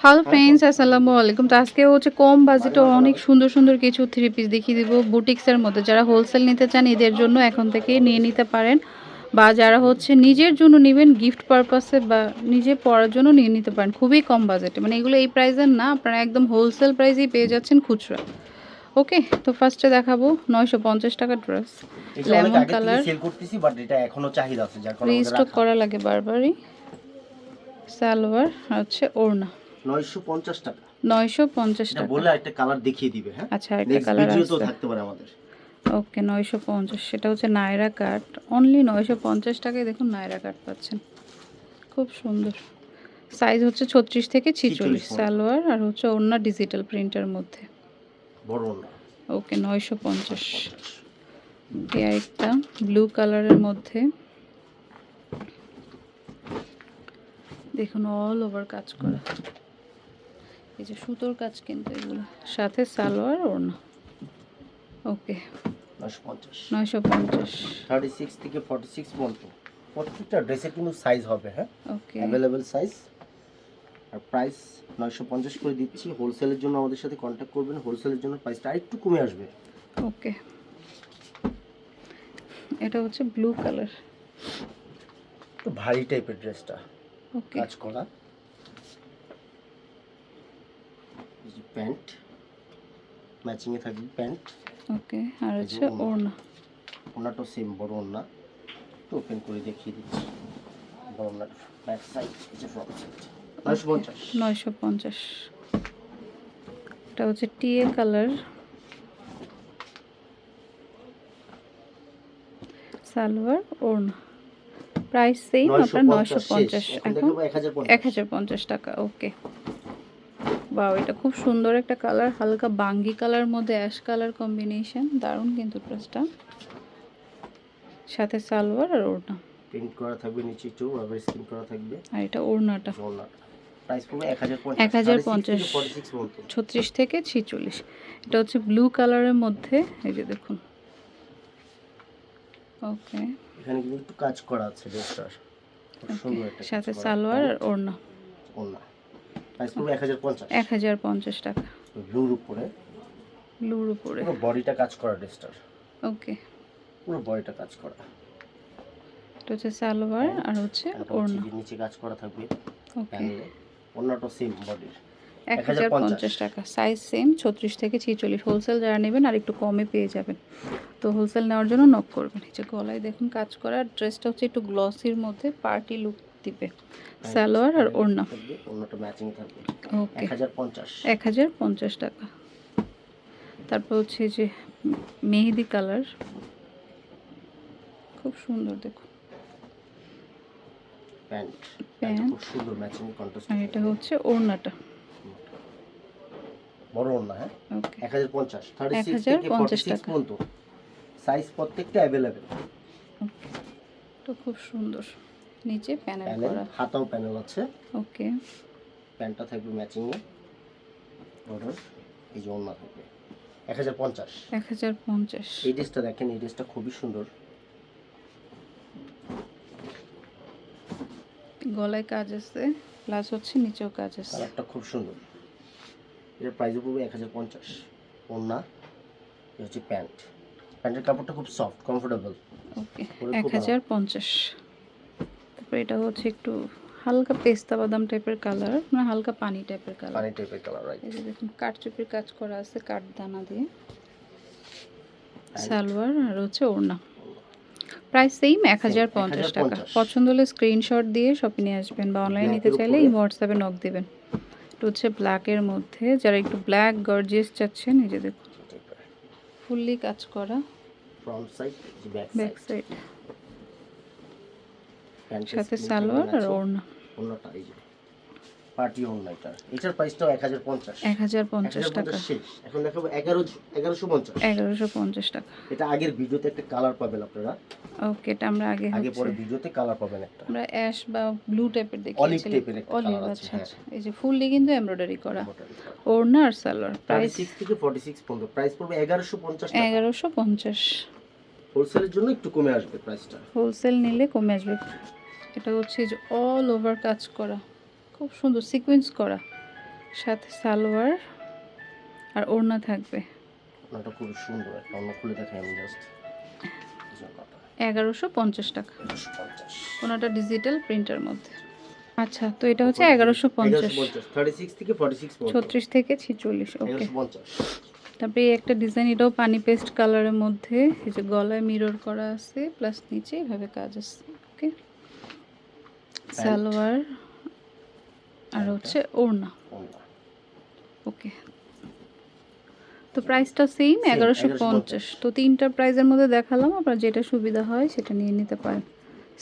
Hello friends আসসালামু আলাইকুম তো আজকে হচ্ছে কম বাজেটে অনেক সুন্দর সুন্দর কিছু থ্রি পিস দেখিয়ে দিব বুটিক্সের মধ্যে। যারা হোলসেল নিতে চান এদের জন্য এখন থেকে নিয়ে নিতে পারেন। বা যারা হচ্ছে নিজের জন্য নেবেন গিফট পারপাসে বা নিজে পড়ার জন্য নিয়ে নিতে পারেন। খুবই কম বাজেটে মানে এগুলো এই প্রাইসের না আপনারা একদম হোলসেল প্রাইসেই পেয়ে যাচ্ছেন খুচরা। ওকে তো ফার্স্টে দেখাবো নয়শো পঞ্চাশ টাকা ড্রেস লেমন কালার রিস্টক করা লাগে বারবারই। সালোয়ার হচ্ছে ওড়না। 950 টাকা। নয়শো পঞ্চাশ এটা টাকা। বলে একটা কালার দেখিয়ে দিবে হ্যাঁ? আচ্ছা একটা কালার ভিডিওতেও আছে থাকতে পারে আমাদের। ওকে নয়শো পঞ্চাশ। সেটা হচ্ছে নায়রা কাট। অনলি নয়শো পঞ্চাশ টাকায় দেখুন নায়রা কাট পাচ্ছেন। খুব সুন্দর। সাইজ হচ্ছে ছত্রিশ থেকে ছিচল্লিশ। 46 সালোয়ার আর হচ্ছে ওড়না ডিজিটাল প্রিন্টের মধ্যে। বড় না ওকে নয়শো পঞ্চাশ। একটা ব্লু কালারের মধ্যে। দেখুন অল ওভার কাজ করা। এই যে সুতোর কাজ কিন্তু এগুলো। সাথে সালোয়ার ওড়না। ওকে। 950 নয়শো পঞ্চাশ। 36 থেকে 46 পর্যন্ত। প্রত্যেকটা ড্রেসের কিন্তু সাইজ হবে হ্যাঁ? ওকে। অ্যাভেলেবেল সাইজ আর প্রাইস 950 করে দিচ্ছি। হোলসেলের জন্য আমাদের সাথে কন্ট্যাক্ট করবেন। হোলসেলের জন্য প্রাইসটা আরেকটু কমে আসবে। ওকে। এটা হচ্ছে ব্লু কালার ভারী টাইপের ড্রেসটা ওকে কাজ করা। প্যান্ট ম্যাচিং এ থাকবে প্যান্ট। ওকে আর হচ্ছে ওড়না। ওড়না। ওনাটা সেম বড় ওনা একটু ওপেন করে দেখিয়ে দিচ্ছি। বড় ওনার ব্যাক সাইড এই যে ফ্রন্ট সাইড নয়শো পঞ্চাশ। নয়শো পঞ্চাশ। এটা হচ্ছে টিএ কালার। সালোয়ার ওড়না। প্রাইস সেম আপনার নয়শো পঞ্চাশ। এখন এক হাজার পঞ্চাশ। টাকা ওকে বাও এটা খুব সুন্দর একটা কালার হালকা বাঙ্গি কালার মধ্যে অ্যাশ কালার কম্বিনেশন দারুণ কিন্তু ড্রেসটা সাথে সালোয়ার আর ওড়না। প্রিন্ট করা থাকবে নিচে একটু রাবার স্ক্রিন করা থাকবে। আর এটা ওড়নাটা। ওনাটা প্রাইস পড়বে এক হাজার পঞ্চাশ। 1050 ফর্টি সিক্স পর্যন্ত ছত্রিশ থেকে ছিচল্লিশ। এটা হচ্ছে ব্লু কালারের মধ্যে এই যে দেখুন। ওকে। এখানে কিন্তু একটু কাজ করা আছে ড্রেসটার সুন্দর একটা সাথে সালোয়ার আর ওড়না। ওড়না। প্রাইস এক হাজার পঞ্চাশ। টাকা। ব্লুর উপরে। ব্লুর উপরে। পুরো বডিটা কাজ করা ড্রেসটার। ওকে। পুরো বডিটা কাজ করা। এটা হচ্ছে সালোয়ার আর হচ্ছে ওড়না। নিচে কাজ করা থাকবে ওকে। ওড়নাটা সেম বডির এক হাজার পঞ্চাশ টাকা। সাইজ সেম ছত্রিশ থেকে ছিচল্লিশ। হোলসেল যারা নেবেন আর একটু কমে পেয়ে যাবেন। তো হোলসেল নেওয়ার জন্য নক করবেন। এই যে গলায় দেখুন কাজ করা ড্রেসটা হচ্ছে একটু গ্লসির মধ্যে পার্টি লুক দিবে। সালোয়ার আর ওড়না। ওড়নাটা ম্যাচিং থাকবে। ওকে এক হাজার পঞ্চাশ। টাকা। তারপর হচ্ছে যে মেহেদি কালার। খুব সুন্দর দেখুন। প্যান্ট প্যান্ট খুব সুন্দর ম্যাচিং কন্ট্রাস্ট আর এটা হচ্ছে ওড়নাটা। বড় ওড়না হ্যাঁ? এক হাজার পঞ্চাশ থার্টি সিক্স 1050 থেকে ফর্টি সিক্স পর্যন্ত। সাইজ প্রত্যেকটা অ্যাভেলেবেল তো খুব সুন্দর। নিচে প্যানেল প্যানেল করা। হাতাও প্যানেল আছে। ওকে প্যান্টটা থাকবে ম্যাচিং এ বর্ডার এই যে ওড়না থাকবে। এক হাজার পঞ্চাশ। এক হাজার পঞ্চাশ। এই ড্রেসটা দেখেন এই ড্রেসটা খুবই সুন্দর। গলায় কাজ আছে প্লাস হচ্ছে নিচেও কাজ আছে। কালারটা খুব সুন্দর। এর প্রাইসও পড়বে এক হাজার পঞ্চাশ। ওড়না এ হচ্ছে প্যান্ট। প্যান্টের কাপড়টা খুব সফট কমফোর্টেবল ওকে এক হাজার পঞ্চাশ। তারপর এটা হচ্ছে একটু হালকা পেস্তা বাদাম টাইপের কালার মানে হালকা পানি টাইপের কালার পানি টাইপের কালার রাইট এই যে দেখুন কাঠচুপির কাজ করা আছে কাঠ দানা দিয়ে সালোয়ার আর হচ্ছে ওড়না। প্রাইস সেম এক হাজার পঞ্চাশ টাকা। পছন্দ হলে স্ক্রিনশট দিয়ে শপে নিয়ে আসবেন বা অনলাইন নিতে চাইলে এই হোয়াটসঅ্যাপে নক দেবেন। এটা হচ্ছে ব্ল্যাকের মধ্যে। যারা একটু ব্ল্যাক গর্জিয়াস চাচ্ছেন এই যে দেখুন। ফুললি কাজ করা। ফ্রন্ট সাইড যে ব্যাক সাইড সাথে সালোয়ার আর। ওড়না। ওড়নাটা এই যে। পার্টি ওড়না এটা এটার প্রাইসটাও এক হাজার পঞ্চাশ। এক হাজার পঞ্চাশ টাকা। শেষ। এখন দেখাবো এগারো এগারোশো পঞ্চাশ। এগারোশো পঞ্চাশ টাকা। এটা আগের ভিডিওতে একটা কালার পাবেন আপনারা। ওকে এটা আমরা আগে আগে পরে ভিডিওতে কালার পাবেন একটা। আমরা অ্যাশ বা ব্লু টাইপের Olive দেখিয়েছিলাম type-এর একটা অলিভ আচ্ছা হ্যাঁ। এই যে ফুললি কিন্তু এমব্রয়ডারি করা। ওড়না আর সালোয়ার। প্রাইস সিক্স থেকে ফর্টি সিক্স পর্যন্ত। প্রাইস পড়বে এগারোশো পঞ্চাশ এগারোশো পঞ্চাশ। হোলসেলের জন্য একটু কমে আসবে প্রাইসটা হোলসেল নিলে কমে আসবে। এটা হচ্ছে যে অল ওভার কাজ করা। খুব সুন্দর সিকোয়েন্স করা। সাথে সালোয়ার আর ওড়না থাকবে। ওনাটা খুব সুন্দর একটা খুলে দেখাই আমি জাস্ট এগারোশো পঞ্চাশ টাকা। ওনাটা ডিজিটাল প্রিন্টার মধ্যে। আচ্ছা তো এটা হচ্ছে এগারোশো পঞ্চাশ। ছত্রিশ থেকে ছিচল্লিশ ওকে তারপরে একটা ডিজাইন এটাও পানি পেস্ট কালারের মধ্যে। এই যে গলায় মিরর করা আছে প্লাস নিচে এভাবে কাজ আছে ওকে সালোয়ার। আর হচ্ছে ওড়না। ওকে। তো প্রাইসটা সেম এগারোশো পঞ্চাশ। তো তিনটা প্রাইসের মধ্যে দেখালাম আপনার যেটা সুবিধা হয় সেটা নিয়ে নিতে পারেন।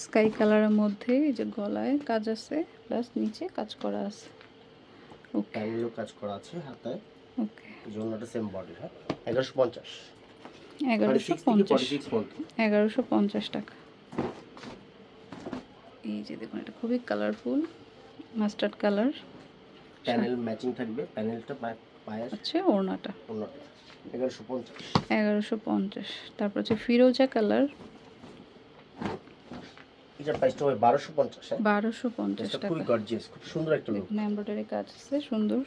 স্কাই কালারের মধ্যে এই যে গলায় কাজ আছে প্লাস নিচে কাজ করা আছে। ওকে। কাজ করা আছে ওকে। জন্যটা সেম বডি হ্যাঁ? এগারোশো পঞ্চাশ। এগারোশো পঞ্চাশ। এগারোশো পঞ্চাশ টাকা। এই যে দেখুন এটা খুবই colourful mustard colour. Panel matching থাকবে। প্যানেলটা পায়ের। হচ্ছে ওড়নাটা। অন্যটা এগারোশো পঞ্চাশ। এগারোশো পঞ্চাশ। তারপর হচ্ছে ফিরোজা কালার। এটার প্রাইসটা হবে বারোশো পঞ্চাশ হ্যাঁ? বারোশো পঞ্চাশ এটা টাকা খুবই গর্জিয়াস খুব সুন্দর একটা লুক দেখুন এমব্রয়ডারি কাজ আছে সুন্দর।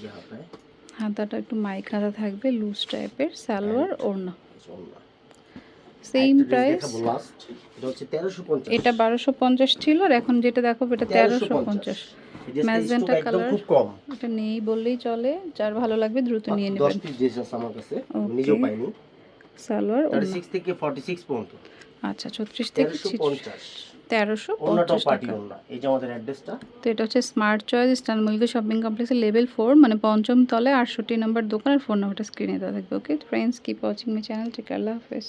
যে হাতায়। হাতাটা একটু মাইক হাতা থাকবে লুজ টাইপের সালোয়ার ওড়না। ওড়না। সেম প্রাইস এটা বারোশো পঞ্চাশ ছিল আর এখন যেটা দেখো এটা তেরোশো পঞ্চাশ। Magenta কালার খুব কম। এটা নেই বললেই চলে যার ভালো লাগবে দ্রুত নিয়ে নেবেন। পিস ড্রেস আছে আমার কাছে। নিজেও পাইনি। সালোয়ার থার্টি ওড়না। সিক্স থেকে পর্যন্ত। আচ্ছা ছত্রিশ থেকে তেরোশো পঞ্চাশ। তেরোশো পঞ্চাশ টাকা। এই যে আমাদের অ্যাড্রেসটা তো এটা হচ্ছে Smart Choice Shopping level four মানে পঞ্চম তলে আটষট্টি নম্বর দোকান আর ফোন নাম্বারটা স্ক্রিনে দেওয়া থাকবে। Okay friends keep watching my channel take আল্লাহ হাফেজ।